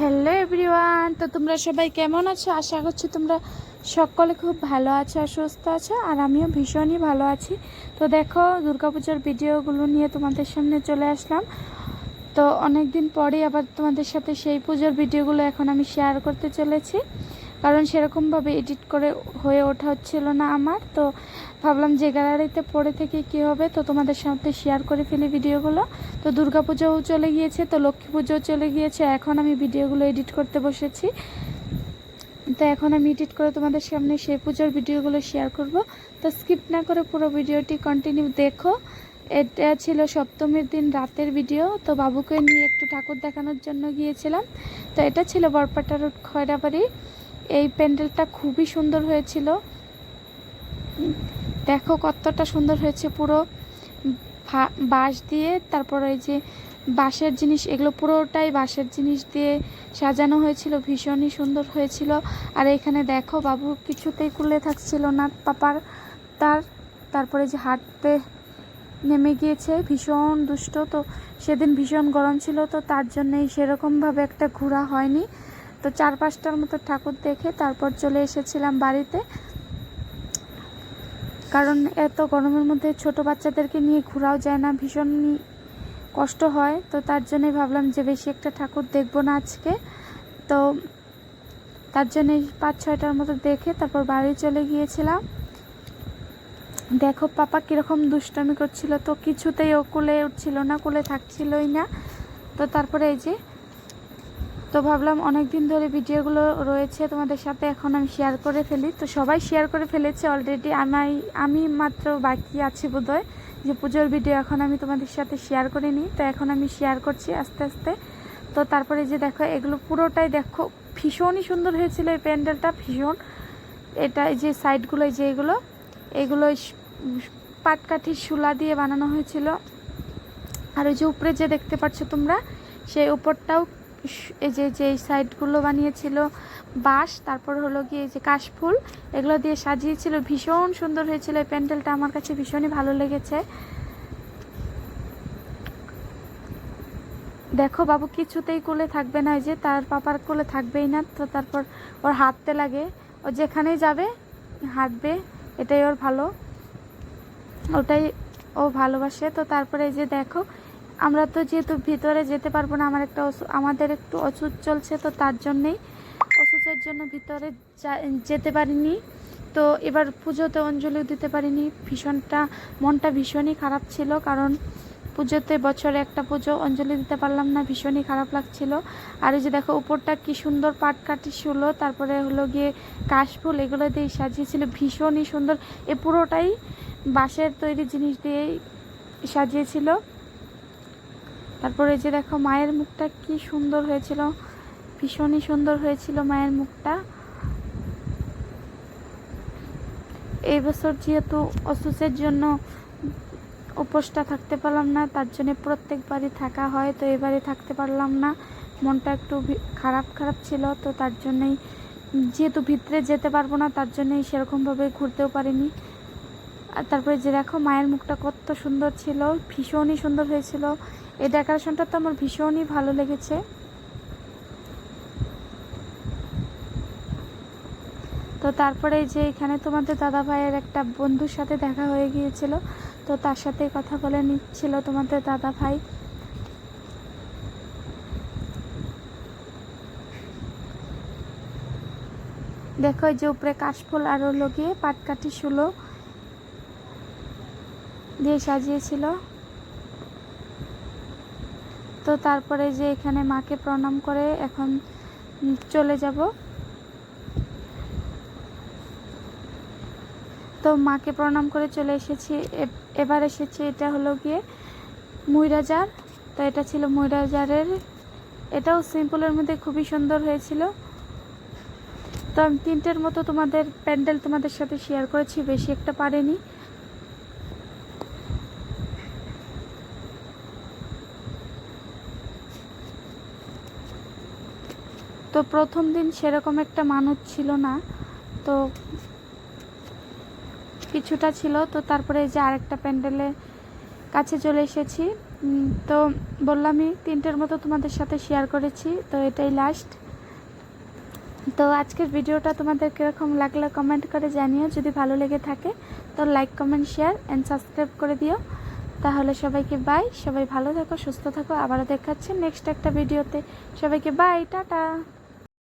Hello everyone, তো তোমরা সবাই কেমন আছো? আশা করছি তোমরা সকলে খুব ভালো আছো আর সুস্থ আছো, আর আমিও ভীষণই ভালো আছি। তো দেখো, দুর্গাপূজার ভিডিওগুলো নিয়ে তোমাদের সামনে চলে আসলাম। তো অনেক দিন পরেই আবার তোমাদের সাথে সেই পুজোর ভিডিওগুলো এখন আমি শেয়ার করতে চলেছি। কারণ সেরকমভাবে এডিট করে হয়ে ওঠা হচ্ছিল না আমার। তো ভাবলাম যে গ্যালারিতে পড়ে থেকে কি হবে? তো তোমাদের সাথে শেয়ার করে ফেলি ভিডিওগুলো তো দুর্গাপুজোও চলে গিয়েছে, তো লক্ষ্মী পুজোও চলে গিয়েছে। এখন আমি ভিডিওগুলো এডিট করতে বসেছি। তো এখন আমি এডিট করে তোমাদের সামনে সেই পুজোর ভিডিওগুলো শেয়ার করব। তো স্কিপ না করে পুরো ভিডিওটি কন্টিনিউ দেখো। এটা ছিল সপ্তমীর দিন রাতের ভিডিও তো বাবুকে নিয়ে একটু ঠাকুর দেখানোর জন্য গিয়েছিলাম। তো এটা ছিল বরপাটা রোড খয়রাবাড়ি। এই প্যান্ডেলটা খুবই সুন্দর হয়েছিল। দেখো কতটা সুন্দর হয়েছে পুরো বাঁশ দিয়ে, তারপর ওই যে বাঁশের জিনিস, এগুলো পুরোটাই বাঁশের জিনিস দিয়ে সাজানো হয়েছিল, ভীষণই সুন্দর হয়েছিল। আর এখানে দেখো বাবু কিছুতেই কুলে থাকছিল না, পাপার তার, তারপরে যে হাঁটতে নেমে গিয়েছে, ভীষণ দুষ্ট। তো সেদিন ভীষণ গরম ছিল, তো তার জন্যই সেরকমভাবে একটা ঘোরা হয়নি। তো চার পাঁচটার মতো ঠাকুর দেখে তারপর চলে এসেছিলাম বাড়িতে। কারণ এত গরমের মধ্যে ছোট বাচ্চাদেরকে নিয়ে ঘোরাও যায় না, ভীষণ কষ্ট হয়। তো তার জন্যই ভাবলাম যে বেশি একটা ঠাকুর দেখব না আজকে। তো তার জন্য পাঁচ ছয়টার মতো দেখে তারপর বাড়ি চলে গিয়েছিলাম। দেখো পাপা কীরকম দুষ্টামি করছিল। তো কিছুতেই ও কুলে উঠছিল না, কুলে থাকছিলই না। তো তারপরে এই যে তো ভাবলাম অনেক দিন ধরে ভিডিওগুলো রয়েছে তোমাদের সাথে এখন আমি শেয়ার করে ফেলি। তো সবাই শেয়ার করে ফেলেছে অলরেডি আমি আমি মাত্র বাকি আছি বোধহয়। যে পুজোর ভিডিও এখন আমি তোমাদের সাথে শেয়ার করে নিই। তো এখন আমি শেয়ার করছি আস্তে আস্তে। তো তারপরে যে দেখো, এগুলো পুরোটাই দেখো, ভীষণই সুন্দর হয়েছিল এই প্যান্ডেলটা, ভীষণ। এটা যে সাইডগুলো যে এগুলো এগুলো পাটকাঠির শুলা দিয়ে বানানো হয়েছিল। আর ওই যে উপরে যে দেখতে পাচ্ছ তোমরা, সেই উপরটাও এই যে যে সাইডগুলো বানিয়েছিল, বাঁশ, তারপর হলো গিয়ে যে কাশফুল, এগুলো দিয়ে সাজিয়েছিল, ভীষণ সুন্দর হয়েছিল। এই প্যান্ডেলটা আমার কাছে ভীষণই ভালো লেগেছে। দেখো বাবু, কিছুতেই কোলে থাকবে না ওই যে তার পাপার কোলে থাকবেই না, তো তারপর ওর হাঁটতে লাগে। ও যেখানেই যাবে, হাঁটবে, এটাই ওর ভালো। ওটাই ও ভালোবাসে। তো তারপরে এই যে দেখো আমরা তো যেহেতু ভিতরে যেতে পারব না, আমার একটা আমাদের একটু অসুখ চলছে তো তার জন্যেই অসুখের জন্য ভিতরে যেতে পারিনি। তো এবার পুজোতে অঞ্জলিও দিতে পারিনি। ভীষণটা মনটা ভীষণই খারাপ ছিল কারণ পুজোতে বছরে একটা পুজো অঞ্জলি দিতে পারলাম না, ভীষণই খারাপ লাগছিল। আর এই যে দেখো, উপরটা কি সুন্দর পাট কাটি শুলো তারপরে হলো গিয়ে কাশফুল এগুলো দিয়ে সাজিয়েছিল, ভীষণই সুন্দর। এ পুরোটাই বাঁশের তৈরি জিনিস দিয়েই সাজিয়েছিল। তারপরে যে দেখো মায়ের মুখটা কি সুন্দর হয়েছিল, ভীষণই সুন্দর হয়েছিল মায়ের মুখটা। এই বছর যেহেতু অসুখের জন্য উপোসটা থাকতে পারলাম না, তার জন্য প্রত্যেকবারই থাকা হয়, তো এবারে থাকতে পারলাম না। মনটা একটু খারাপ খারাপ ছিল, তো তার জন্যই যেহেতু ভিতরে যেতে পারব না, তার জন্যই সেরকমভাবে ঘুরতেও পারিনি। আর তারপরে যে দেখো মায়ের মুখটা কত সুন্দর ছিল, ভীষণই সুন্দর হয়েছিল। এই ডেকোরেশনটা তো আমার ভীষণই ভালো লেগেছে। তো তারপরে যে এখানে তোমাদের দাদা ভাইয়ের একটা বন্ধুর সাথে দেখা হয়ে গিয়েছিল, তো তার সাথে কথা বলে নিচ্ছিল তোমাদের দাদা ভাই দেখো যে উপরে কাশফুল আর হলো গিয়ে পাটকাঠি, শুলো। দিয়ে সাজিয়েছিল। তো তারপরে যে এখানে মাকে প্রণাম করে এখন চলে যাব। তো মাকে প্রণাম করে চলে এসেছি। এবার এসেছি এটা হলো গিয়ে মুইরাজার তো এটা ছিল মুইরাজারের এটাও সিম্পলের মধ্যে খুবই সুন্দর হয়েছিল। তো আমি তিনটের মতো তোমাদের প্যান্ডেল তোমাদের সাথে শেয়ার করেছি, বেশি একটা পারেনি। তো প্রথম দিন সেরকম একটা মানুষ ছিল না। তো কিছুটা ছিল। তো তারপরে এই যে আরেকটা প্যান্ডেলে কাছে চলে এসেছি। তো বললামই তিনটের মতো তোমাদের সাথে শেয়ার করেছি। তো এটাই লাস্ট তো আজকের ভিডিওটা তোমাদের কীরকম লাগল কমেন্ট করে জানিও। যদি ভালো লেগে থাকে, তো like comment share and subscribe করে দিও। তাহলে সবাইকে বাই সবাই ভালো থাকো, সুস্থ থাকো। আবারও দেখাচ্ছে নেক্সট একটা ভিডিওতে। সবাইকে বাই টাটা।